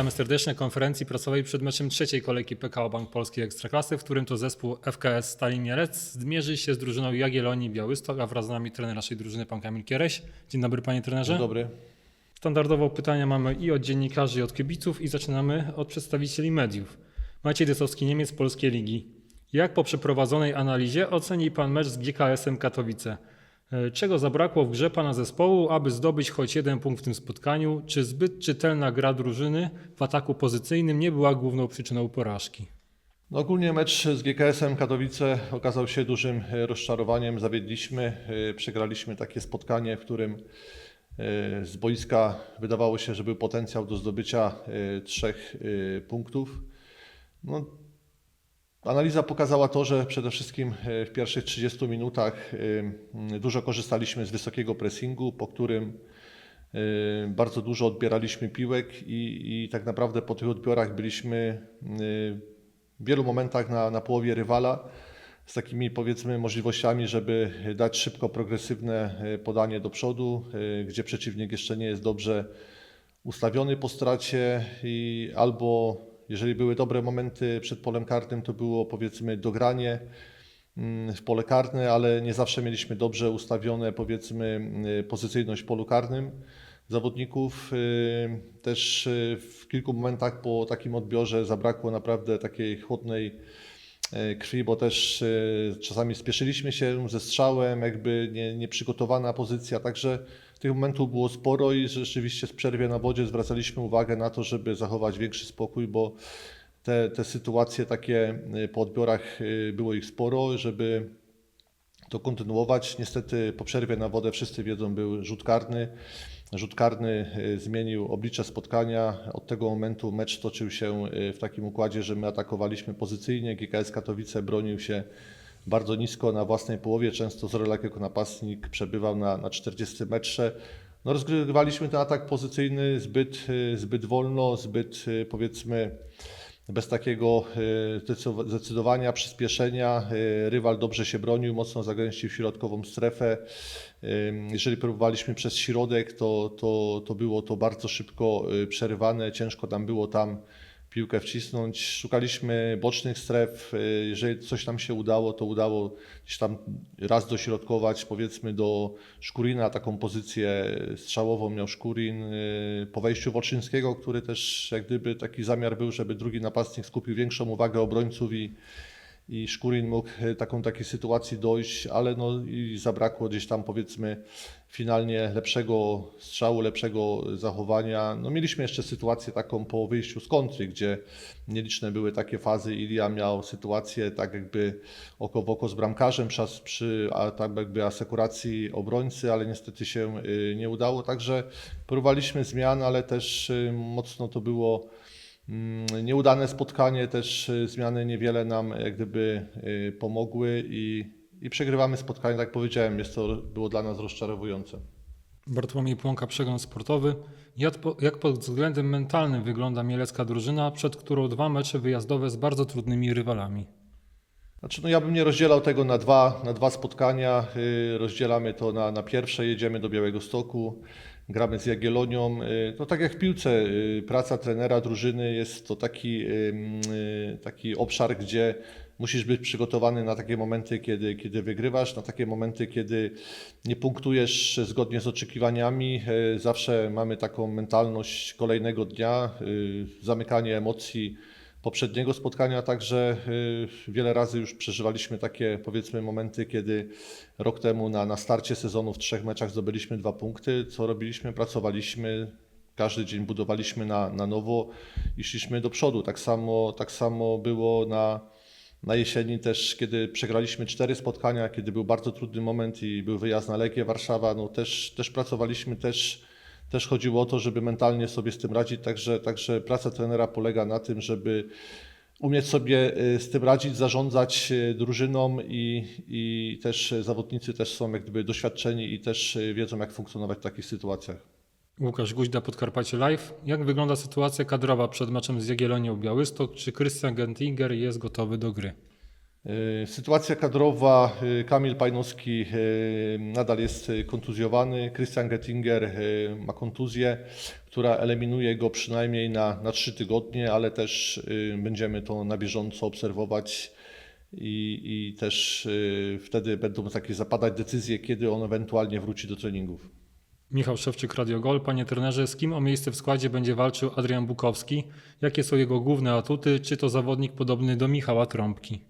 Witamy serdecznie konferencji prasowej przed meczem trzeciej kolejki PKO Bank Polski Ekstraklasy, w którym to zespół FKS Stalin Mielec zmierzy się z drużyną Jagiellonii Białystok, a wraz z nami trener naszej drużyny, pan Kamil Kiereś. Dzień dobry panie trenerze. Dzień dobry. Standardowo pytania mamy i od dziennikarzy, i od kibiców i zaczynamy od przedstawicieli mediów. Maciej Dysowski, Niemiec Polskiej Ligi. Jak po przeprowadzonej analizie oceni pan mecz z GKS-em Katowice? E, Czego zabrakło w grze pana zespołu, aby zdobyć choć jeden punkt w tym spotkaniu? Czy zbyt czytelna gra drużyny w ataku pozycyjnym nie była główną przyczyną porażki? No ogólnie mecz z GKS-em Katowice okazał się dużym e, rozczarowaniem. Zawiedliśmy, e, przegraliśmy takie spotkanie, w którym z boiska wydawało się, że był potencjał do zdobycia trzech punktów. No, Analiza pokazała to, że przede wszystkim e, w pierwszych 30 minutach e, dużo korzystaliśmy z wysokiego pressingu, po którym e, bardzo dużo odbieraliśmy piłek i, i tak naprawdę po tych odbiorach byliśmy w wielu momentach na, na połowie rywala z takimi powiedzmy możliwościami, żeby dać szybko progresywne podanie do przodu, gdzie przeciwnik jeszcze nie jest dobrze ustawiony po stracie i albo jeżeli były dobre momenty przed polem karnym, to było powiedzmy dogranie mm, w pole karne, ale nie zawsze mieliśmy dobrze ustawione powiedzmy y, pozycyjność w polu karnym zawodników. Y, Też y, w kilku momentach po takim odbiorze zabrakło naprawdę takiej chłodnej krwi, bo też czasami spieszyliśmy się ze strzałem, jakby nie, nieprzygotowana pozycja, także tych momentów było sporo i rzeczywiście z przerwie na wodzie zwracaliśmy uwagę na to, żeby zachować większy spokój, bo te, te sytuacje takie e, po odbiorach e, było ich sporo, żeby to kontynuować. Niestety po przerwie na wodę wszyscy wiedzą, był rzut karny. Rzut karny e, zmienił oblicze spotkania. Od tego momentu mecz toczył się w takim układzie, że my atakowaliśmy pozycyjnie. GKS Katowice bronił się bardzo nisko na własnej połowie. Często Zorelak jako napastnik przebywał na, na 40 metrze. No, rozgrywaliśmy ten atak pozycyjny zbyt, e, zbyt wolno, zbyt e, powiedzmy bez takiego zdecydowa- zdecydowania, przyspieszenia. Rywal dobrze się bronił, mocno zagęścił środkową strefę. Jeżeli próbowaliśmy przez środek, to, to, to było to bardzo szybko przerywane. Ciężko nam było tam piłkę wcisnąć. Szukaliśmy bocznych stref. Jeżeli coś nam się udało, to udało gdzieś tam raz dośrodkować, powiedzmy do Szkurina, taką pozycję strzałową miał Szkurin. E, Po wejściu Woczyńskiego, który też jak gdyby taki zamiar był, żeby drugi napastnik skupił większą uwagę obrońców i, i Szkurin mógł e, taką takiej sytuacji dojść, ale no i zabrakło gdzieś tam powiedzmy finalnie lepszego strzału, lepszego zachowania. No mieliśmy jeszcze sytuację taką po wyjściu z kontry, gdzie nieliczne były takie fazy. Ilia miał sytuację tak jakby oko w oko z bramkarzem przy, przy a, tak jakby asekuracji obrońcy, ale niestety się y, nie udało. Także próbowaliśmy zmian, ale też y, mocno to było Nieudane spotkanie, też y, zmiany niewiele nam jak gdyby y, pomogły i, i przegrywamy spotkanie, tak jak powiedziałem, jest to było dla nas rozczarowujące. Bartłomiej Płonka, przegląd sportowy. Jak, po, jak pod względem mentalnym wygląda mielecka drużyna, przed którą dwa mecze wyjazdowe z bardzo trudnymi rywalami? Znaczy, no ja bym nie rozdzielał tego na dwa, na dwa spotkania. y, Rozdzielamy to na, na pierwsze, jedziemy do Białego Stoku, gramy z Jagiellonią. Y, No tak jak w piłce, y, praca trenera, drużyny jest to taki, y, taki obszar, gdzie musisz być przygotowany na takie momenty, kiedy, kiedy wygrywasz, na takie momenty, kiedy nie punktujesz zgodnie z oczekiwaniami. Y, Zawsze mamy taką mentalność kolejnego dnia, y, zamykanie emocji, poprzedniego spotkania, także y, wiele razy już przeżywaliśmy takie powiedzmy momenty, kiedy rok temu na, na starcie sezonu w trzech meczach zdobyliśmy dwa punkty. Co robiliśmy? Pracowaliśmy, każdy dzień budowaliśmy na, na nowo i szliśmy do przodu. Tak samo, tak samo było na, na jesieni też, kiedy przegraliśmy cztery spotkania, kiedy był bardzo trudny moment i był wyjazd na Legię Warszawa, no też, też pracowaliśmy, też też chodziło o to, żeby mentalnie sobie z tym radzić, także, także praca trenera polega na tym, żeby umieć sobie y, z tym radzić, zarządzać y, drużyną i, i też zawodnicy też są jak gdyby doświadczeni i też y, wiedzą jak funkcjonować w takich sytuacjach. Łukasz Guźda, Podkarpacie Live. Jak wygląda sytuacja kadrowa przed meczem z Jagiellonią Białystok? Czy Christian Gentinger jest gotowy do gry? Y, Sytuacja kadrowa, y, Kamil Pajnowski y, nadal jest kontuzjowany, Christian Gettinger ma kontuzję, która eliminuje go przynajmniej na, na 3 tygodnie, ale też będziemy to na bieżąco obserwować i, i też wtedy będą takie zapadać decyzje, kiedy on ewentualnie wróci do treningów. Michał Szewczyk, Radio Gol. Panie trenerze, z kim o miejsce w składzie będzie walczył Adrian Bukowski? Jakie są jego główne atuty? Czy to zawodnik podobny do Michała Trąbki?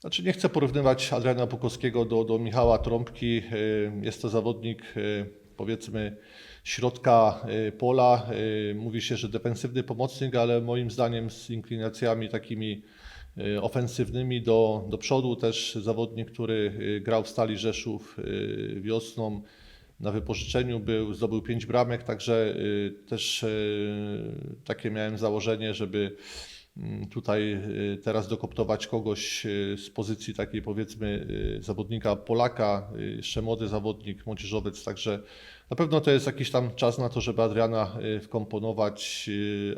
Znaczy nie chcę porównywać Adriana Bukowskiego do, do Michała Trąbki. Y, Jest to zawodnik y, powiedzmy środka y, pola. Mówi się, że defensywny pomocnik, ale moim zdaniem z inklinacjami takimi ofensywnymi do, do przodu. Też zawodnik, który grał w Stali Rzeszów wiosną na wypożyczeniu był, zdobył pięć bramek, także też takie miałem założenie, żeby tutaj y, teraz dokoptować kogoś y, z pozycji takiej powiedzmy y, zawodnika Polaka, jeszcze młody zawodnik, młodzieżowiec, także na pewno to jest jakiś tam czas na to, żeby Adriana wkomponować,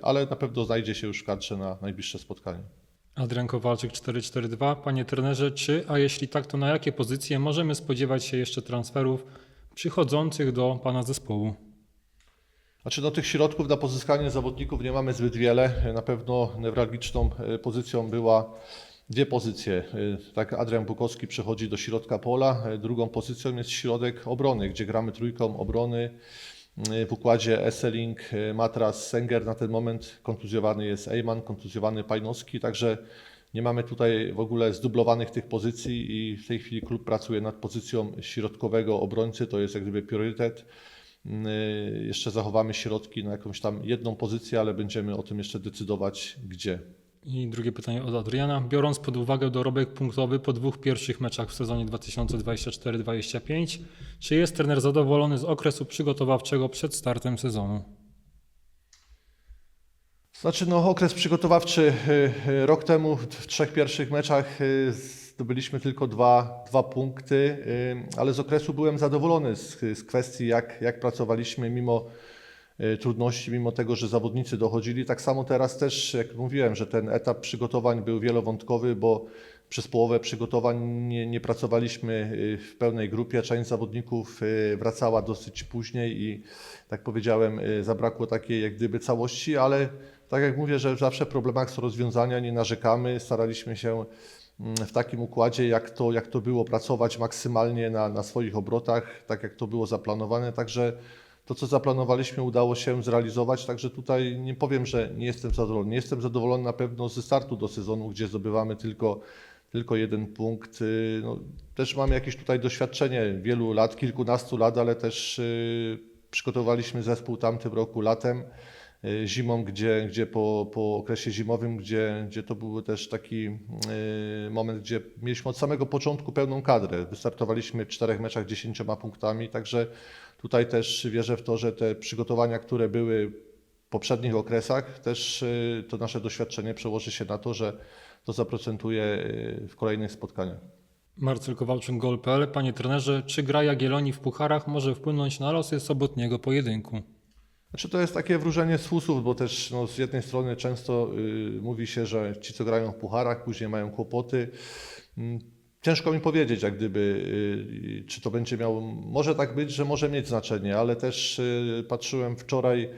ale na pewno znajdzie się już w kadrze na najbliższe spotkanie. Adrian Kowalczyk 442. Panie trenerze, czy, a jeśli tak, to na jakie pozycje możemy spodziewać się jeszcze transferów przychodzących do pana zespołu? Znaczy, no, tych środków na pozyskanie zawodników nie mamy zbyt wiele. Na pewno newralgiczną e, pozycją była dwie pozycje. E, Tak, Adrian Bukowski przechodzi do środka pola. E, Drugą pozycją jest środek obrony, gdzie gramy trójką obrony. W układzie Esseling, Matras, Senger na ten moment kontuzjowany jest Eyman, kontuzjowany Pajnowski, także nie mamy tutaj w ogóle zdublowanych tych pozycji i w tej chwili klub pracuje nad pozycją środkowego obrońcy, to jest jak gdyby priorytet. Y, Jeszcze zachowamy środki na jakąś tam jedną pozycję, ale będziemy o tym jeszcze decydować gdzie. I drugie pytanie od Adriana. Biorąc pod uwagę dorobek punktowy po dwóch pierwszych meczach w sezonie 2024-2025, czy jest trener zadowolony z okresu przygotowawczego przed startem sezonu? Znaczy, no, okres przygotowawczy y, y, rok temu w trzech pierwszych meczach y, zdobyliśmy tylko dwa, dwa punkty, y, ale z okresu byłem zadowolony z, z kwestii, jak, jak pracowaliśmy mimo y, trudności, mimo tego, że zawodnicy dochodzili. Tak samo teraz też, jak mówiłem, że ten etap przygotowań był wielowątkowy, bo przez połowę przygotowań nie, nie pracowaliśmy y, w pełnej grupie. Część zawodników wracała dosyć później i tak powiedziałem, zabrakło takiej jak gdyby całości, ale tak jak mówię, że zawsze w problemach są rozwiązania, nie narzekamy, staraliśmy się w takim układzie, jak to, jak to było, pracować maksymalnie na, na swoich obrotach, tak jak to było zaplanowane. Także to, co zaplanowaliśmy, udało się zrealizować. Także tutaj nie powiem, że nie jestem zadowolony. Nie jestem zadowolony na pewno ze startu do sezonu, gdzie zdobywamy tylko, tylko jeden punkt. Y, No, też mamy jakieś tutaj doświadczenie wielu lat, kilkunastu lat, ale też y, przygotowaliśmy zespół tamtym roku latem zimą, gdzie, gdzie po, po okresie zimowym, gdzie, gdzie to był też taki y, moment, gdzie mieliśmy od samego początku pełną kadrę. Wystartowaliśmy w czterech meczach dziesięcioma punktami, także tutaj też wierzę w to, że te przygotowania, które były w poprzednich okresach, też y, to nasze doświadczenie przełoży się na to, że to zaprocentuje w kolejnych spotkaniach. Marcel Kowalczyk, Gol.pl. Panie trenerze, czy gra Jagiellonii w pucharach może wpłynąć na losy sobotniego pojedynku? Znaczy to jest takie wróżenie z fusów, bo też no, z jednej strony często y, mówi się, że ci, co grają w pucharach, później mają kłopoty. Mm, Ciężko mi powiedzieć, jak gdyby, y, czy to będzie miało, może tak być, że może mieć znaczenie, ale też y, patrzyłem wczoraj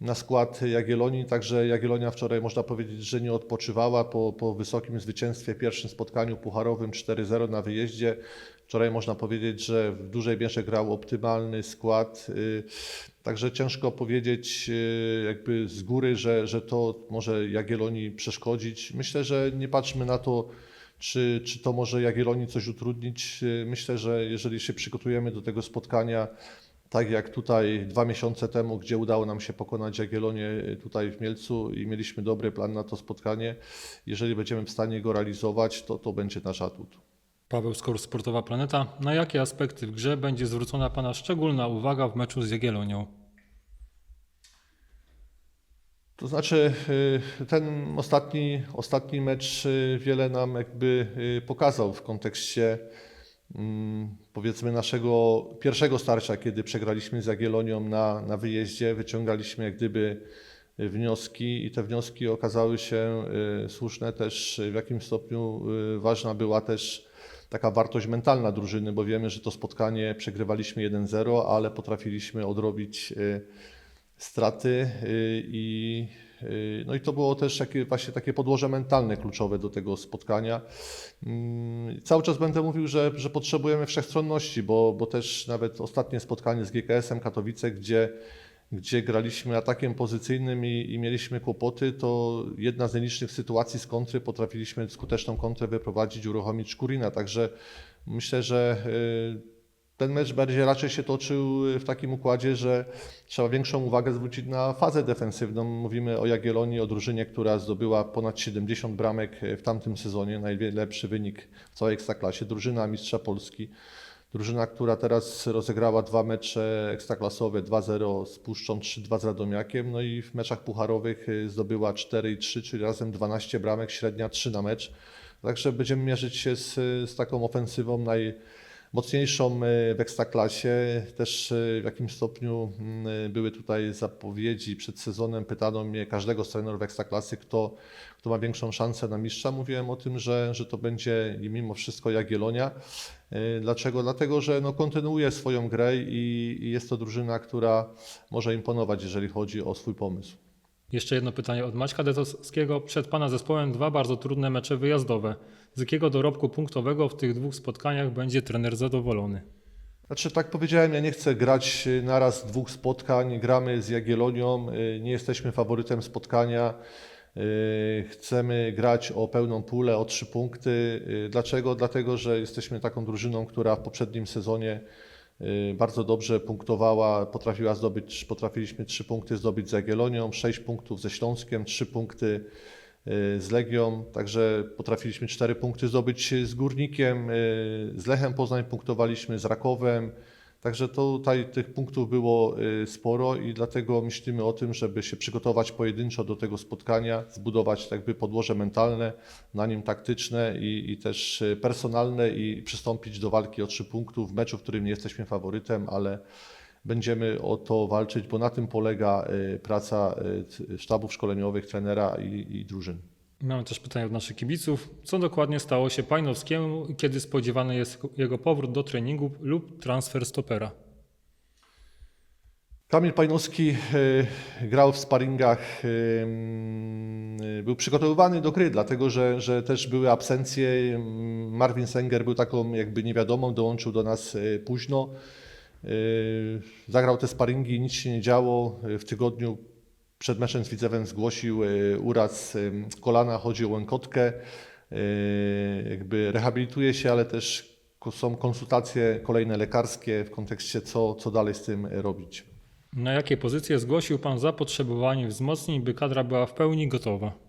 na skład Jagiellonii, także Jagiellonia wczoraj można powiedzieć, że nie odpoczywała po, po wysokim zwycięstwie w pierwszym spotkaniu pucharowym 4-0 na wyjeździe. Wczoraj można powiedzieć, że w dużej mierze grał optymalny skład. y, Także ciężko powiedzieć y, jakby z góry, że, że to może Jagiellonii przeszkodzić. Myślę, że nie patrzmy na to, czy, czy to może Jagiellonii coś utrudnić. Y, Myślę, że jeżeli się przygotujemy do tego spotkania, tak jak tutaj dwa miesiące temu, gdzie udało nam się pokonać Jagiellonię y, tutaj w Mielcu i mieliśmy dobry plan na to spotkanie, jeżeli będziemy w stanie go realizować, to to będzie nasz atut. Paweł Skor, Sportowa Planeta. Na jakie aspekty w grze będzie zwrócona Pana szczególna uwaga w meczu z Jagiellonią? To znaczy, y, ten ostatni, ostatni mecz y, wiele nam jakby pokazał w kontekście powiedzmy naszego pierwszego starcia, kiedy przegraliśmy z Jagiellonią na, na wyjeździe. Wyciągaliśmy jak gdyby wnioski i te wnioski okazały się y, słuszne też w jakim stopniu y, ważna była też taka wartość mentalna drużyny, bo wiemy, że to spotkanie przegrywaliśmy 1-0, ale potrafiliśmy odrobić y, straty i no i to było też takie, właśnie takie podłoże mentalne kluczowe do tego spotkania. Mm, Cały czas będę mówił, że, że potrzebujemy wszechstronności, bo, bo też nawet ostatnie spotkanie z GKS-em Katowice, gdzie, gdzie graliśmy atakiem pozycyjnym i, i mieliśmy kłopoty, to jedna z nielicznych sytuacji z kontry potrafiliśmy skuteczną kontrę wyprowadzić, uruchomić Szkurina. Także myślę, że y, ten mecz bardziej raczej się toczył w takim układzie, że trzeba większą uwagę zwrócić na fazę defensywną. Mówimy o Jagiellonii, o drużynie, która zdobyła ponad 70 bramek w tamtym sezonie, najlepszy wynik w całej Ekstraklasie. Drużyna mistrza Polski. Drużyna, która teraz rozegrała dwa mecze ekstraklasowe, 2-0 z Puszczą, 3-2 z Radomiakiem, no i w meczach pucharowych y, zdobyła 4 i 3, czyli razem 12 bramek, średnia 3 na mecz. Także będziemy mierzyć się z, z taką ofensywą najmocniejszą y, w Ekstraklasie. Też y, w jakimś stopniu mm, były tutaj zapowiedzi przed sezonem. Pytano mnie każdego z trenerów Ekstraklasy, kto, kto ma większą szansę na mistrza. Mówiłem o tym, że, że to będzie mimo wszystko Jagiellonia. Dlaczego? Dlatego, że no, kontynuuje swoją grę i, i jest to drużyna, która może imponować, jeżeli chodzi o swój pomysł. Jeszcze jedno pytanie od Maćka Detowskiego. Przed Pana zespołem dwa bardzo trudne mecze wyjazdowe. Z jakiego dorobku punktowego w tych dwóch spotkaniach będzie trener zadowolony? Znaczy, tak powiedziałem, ja nie chcę grać y, naraz dwóch spotkań. Gramy z Jagiellonią, y, nie jesteśmy faworytem spotkania. Y, Chcemy grać o pełną pulę, o trzy punkty. Dlaczego? Dlatego, że jesteśmy taką drużyną, która w poprzednim sezonie bardzo dobrze punktowała, potrafiła zdobyć, potrafiliśmy trzy punkty zdobyć z Jagiellonią, sześć punktów ze Śląskiem, trzy punkty z Legią, także potrafiliśmy cztery punkty zdobyć z Górnikiem, y, z Lechem Poznań punktowaliśmy, z Rakowem, Także tutaj tych punktów było y, sporo i dlatego myślimy o tym, żeby się przygotować pojedynczo do tego spotkania, zbudować tak jakby podłoże mentalne, na nim taktyczne i, i też y, personalne i przystąpić do walki o trzy punktów w meczu, w którym nie jesteśmy faworytem, ale będziemy o to walczyć, bo na tym polega y, praca y, sztabów szkoleniowych, trenera i, i drużyn. Mamy też pytanie od naszych kibiców. Co dokładnie stało się Pajnowskiemu i kiedy spodziewany jest jego powrót do treningu lub transfer stopera? Kamil Pajnowski y, grał w sparingach, był przygotowywany do gry, dlatego że, że też były absencje. Marvin Senger był taką jakby niewiadomą, dołączył do nas późno. Y, Zagrał te sparingi, nic się nie działo. Y, W tygodniu przed meczem z Widzewem zgłosił y, uraz kolana, chodzi o łękotkę. Jakby rehabilituje się, ale też są konsultacje kolejne lekarskie w kontekście co, co dalej z tym robić. Na jakie pozycje zgłosił Pan zapotrzebowanie wzmocnień, by kadra była w pełni gotowa?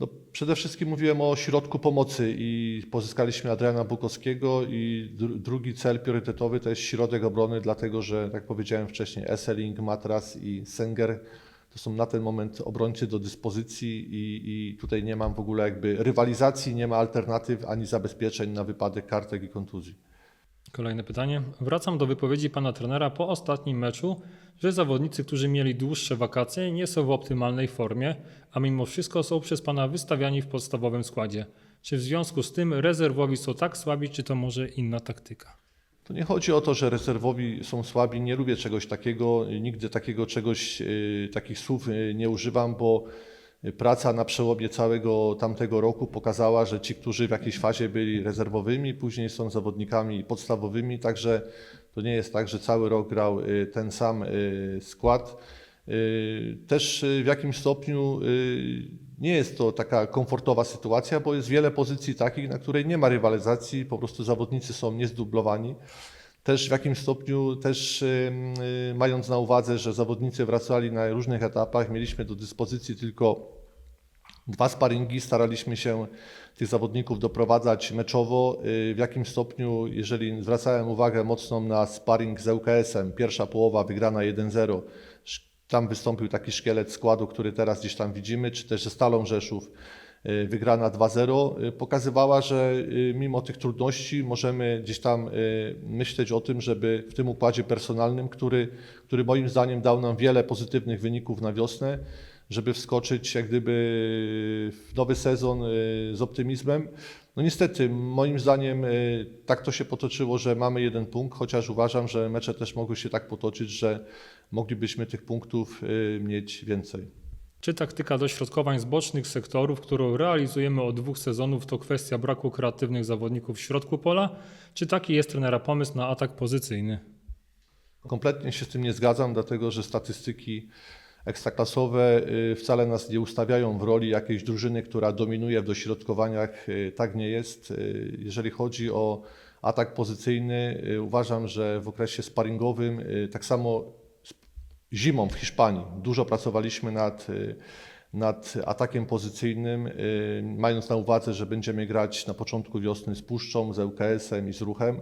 No, przede wszystkim mówiłem o środku pomocy i pozyskaliśmy Adriana Bukowskiego i dru- drugi cel priorytetowy to jest środek obrony, dlatego że, jak powiedziałem wcześniej, Esseling, Matras i Senger to są na ten moment obrońcy do dyspozycji i, i tutaj nie mam w ogóle jakby rywalizacji, nie ma alternatyw ani zabezpieczeń na wypadek kartek i kontuzji. Kolejne pytanie. Wracam do wypowiedzi pana trenera po ostatnim meczu, że zawodnicy, którzy mieli dłuższe wakacje, nie są w optymalnej formie, a mimo wszystko są przez pana wystawiani w podstawowym składzie. Czy w związku z tym rezerwowi są tak słabi, czy to może inna taktyka? To nie chodzi o to, że rezerwowi są słabi. Nie lubię czegoś takiego. Nigdy takiego czegoś, y, takich słów y, nie używam, bo praca na przełomie całego tamtego roku pokazała, że ci, którzy w jakiejś fazie byli rezerwowymi, później są zawodnikami podstawowymi. Także to nie jest tak, że cały rok grał y, ten sam y, skład. Y, Też w jakimś stopniu nie jest to taka komfortowa sytuacja, bo jest wiele pozycji takich, na której nie ma rywalizacji, po prostu zawodnicy są niezdublowani. Też w jakimś stopniu, też y, mając na uwadze, że zawodnicy wracali na różnych etapach, mieliśmy do dyspozycji tylko dwa sparingi, staraliśmy się tych zawodników doprowadzać meczowo. Y, W jakim stopniu, jeżeli zwracałem uwagę mocną na sparring z ŁKS-em, pierwsza połowa wygrana 1-0, sz- tam wystąpił taki szkielet składu, który teraz gdzieś tam widzimy, czy też ze Stalą Rzeszów. Y, wygrana 2-0, y, pokazywała, że y, mimo tych trudności możemy gdzieś tam myśleć o tym, żeby w tym układzie personalnym, który, który moim zdaniem dał nam wiele pozytywnych wyników na wiosnę, żeby wskoczyć jak gdyby w nowy sezon z optymizmem. No niestety, moim zdaniem tak to się potoczyło, że mamy jeden punkt, chociaż uważam, że mecze też mogły się tak potoczyć, że moglibyśmy tych punktów mieć więcej. Czy taktyka dośrodkowań z bocznych sektorów, którą realizujemy od dwóch sezonów, to kwestia braku kreatywnych zawodników w środku pola? Czy taki jest trenera pomysł na atak pozycyjny? Kompletnie się z tym nie zgadzam, dlatego że statystyki ekstraklasowe y, wcale nas nie ustawiają w roli jakiejś drużyny, która dominuje w dośrodkowaniach. Y, Tak nie jest. Y, Jeżeli chodzi o atak pozycyjny, uważam, że w okresie sparingowym, tak samo zimą w Hiszpanii, dużo pracowaliśmy nad, y, nad atakiem pozycyjnym, y, mając na uwadze, że będziemy grać na początku wiosny z Puszczą, z ŁKS-em i z Ruchem.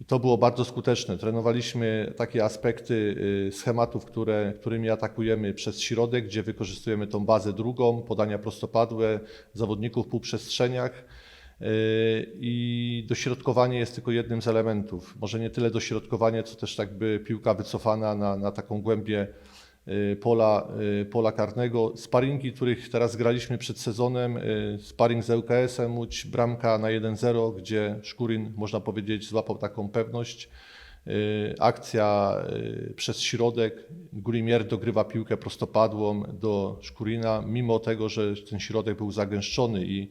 I to było bardzo skuteczne. Trenowaliśmy takie aspekty y, schematów, które, którymi atakujemy przez środek, gdzie wykorzystujemy tą bazę drugą, podania prostopadłe, zawodników w półprzestrzeniach. Y, I dośrodkowanie jest tylko jednym z elementów. Może nie tyle dośrodkowanie, co też tak by piłka wycofana na, na taką głębię y, pola, y, pola karnego. Sparingi, których teraz graliśmy przed sezonem, sparring z ŁKS-em Łódź, bramka na 1-0, gdzie Szkurin, można powiedzieć, złapał taką pewność. Akcja przez środek, Gulimier dogrywa piłkę prostopadłą do Szkurina, mimo tego, że ten środek był zagęszczony i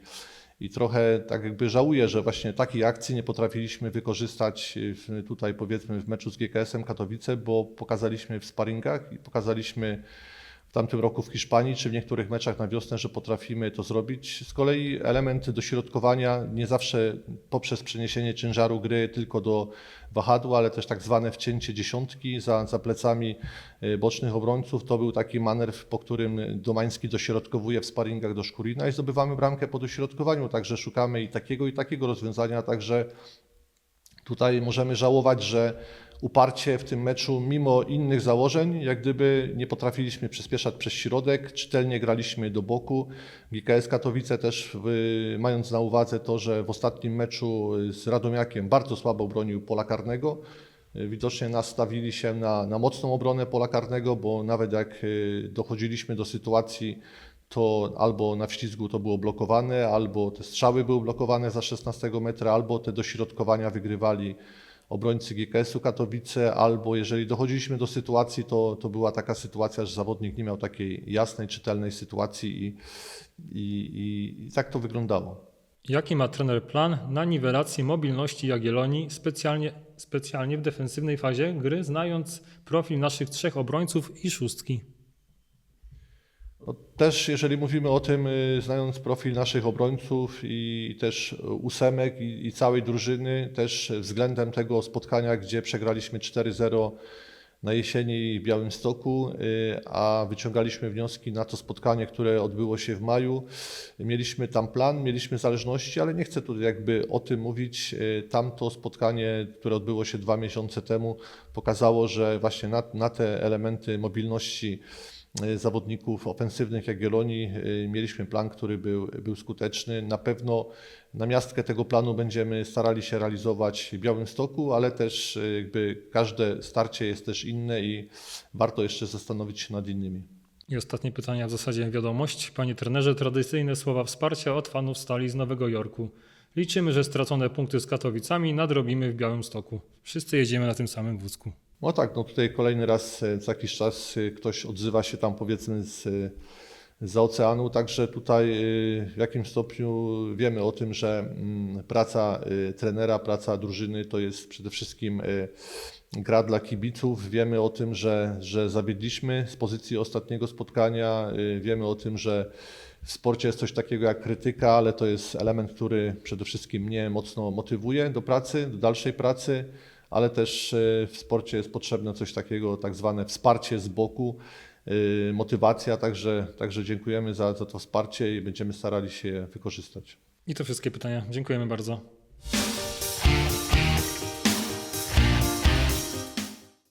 i trochę tak jakby żałuję, że właśnie takiej akcji nie potrafiliśmy wykorzystać w, tutaj powiedzmy w meczu z GKS-em Katowice, bo pokazaliśmy w sparingach i pokazaliśmy w tamtym roku w Hiszpanii, czy w niektórych meczach na wiosnę, że potrafimy to zrobić. Z kolei element dośrodkowania nie zawsze poprzez przeniesienie ciężaru gry tylko do wahadła, ale też tak zwane wcięcie dziesiątki za, za plecami y, bocznych obrońców. To był taki manewr, po którym Domański dośrodkowuje w sparingach do Szkurina i zdobywamy bramkę po dośrodkowaniu. Także szukamy i takiego, i takiego rozwiązania. Także tutaj możemy żałować, że uparcie w tym meczu, mimo innych założeń, jak gdyby nie potrafiliśmy przyspieszać przez środek, czytelnie graliśmy do boku. GKS Katowice też, y, mając na uwadze to, że w ostatnim meczu z Radomiakiem bardzo słabo bronił pola karnego, y, widocznie nastawili się na, na mocną obronę pola karnego, bo nawet jak y, dochodziliśmy do sytuacji, to albo na wślizgu to było blokowane, albo te strzały były blokowane za 16 metra, albo te dośrodkowania wygrywali obrońcy GKS-u Katowice, albo jeżeli dochodziliśmy do sytuacji, to, to była taka sytuacja, że zawodnik nie miał takiej jasnej, czytelnej sytuacji i, i, i, i tak to wyglądało. Jaki ma trener plan na niwelację mobilności Jagiellonii specjalnie, specjalnie w defensywnej fazie gry, znając profil naszych trzech obrońców i szóstki? No, też jeżeli mówimy o tym, y, znając profil naszych obrońców i też ósemek i, i całej drużyny, też względem tego spotkania, gdzie przegraliśmy 4-0 na jesieni w Białymstoku, y, a wyciągaliśmy wnioski na to spotkanie, które odbyło się w maju. Mieliśmy tam plan, mieliśmy zależności, ale nie chcę tu jakby o tym mówić. Y, Tamto spotkanie, które odbyło się dwa miesiące temu, pokazało, że właśnie na, na te elementy mobilności y, zawodników ofensywnych Jagiellonii y, mieliśmy plan, który był, był skuteczny. Na pewno namiastkę tego planu będziemy starali się realizować w Białymstoku, ale też y, jakby każde starcie jest też inne i warto jeszcze zastanowić się nad innymi. I ostatnie pytania, w zasadzie wiadomość. Panie trenerze, tradycyjne słowa wsparcia od fanów stali z Nowego Jorku. Liczymy, że stracone punkty z Katowicami nadrobimy w Białymstoku. Wszyscy jedziemy na tym samym wózku. No tak, no tutaj kolejny raz e, co jakiś czas e, ktoś odzywa się tam powiedzmy z, e, z oceanu, także tutaj w jakim stopniu wiemy o tym, że mm, praca trenera, praca drużyny to jest przede wszystkim gra dla kibiców. Wiemy o tym, że, że zawiedliśmy z pozycji ostatniego spotkania, wiemy o tym, że w sporcie jest coś takiego jak krytyka, ale to jest element, który przede wszystkim mnie mocno motywuje do pracy, do dalszej pracy ale też e, w sporcie jest potrzebne coś takiego, tak zwane wsparcie z boku, e, motywacja, także, także dziękujemy za, za to wsparcie i będziemy starali się je wykorzystać. I to wszystkie pytania. Dziękujemy bardzo.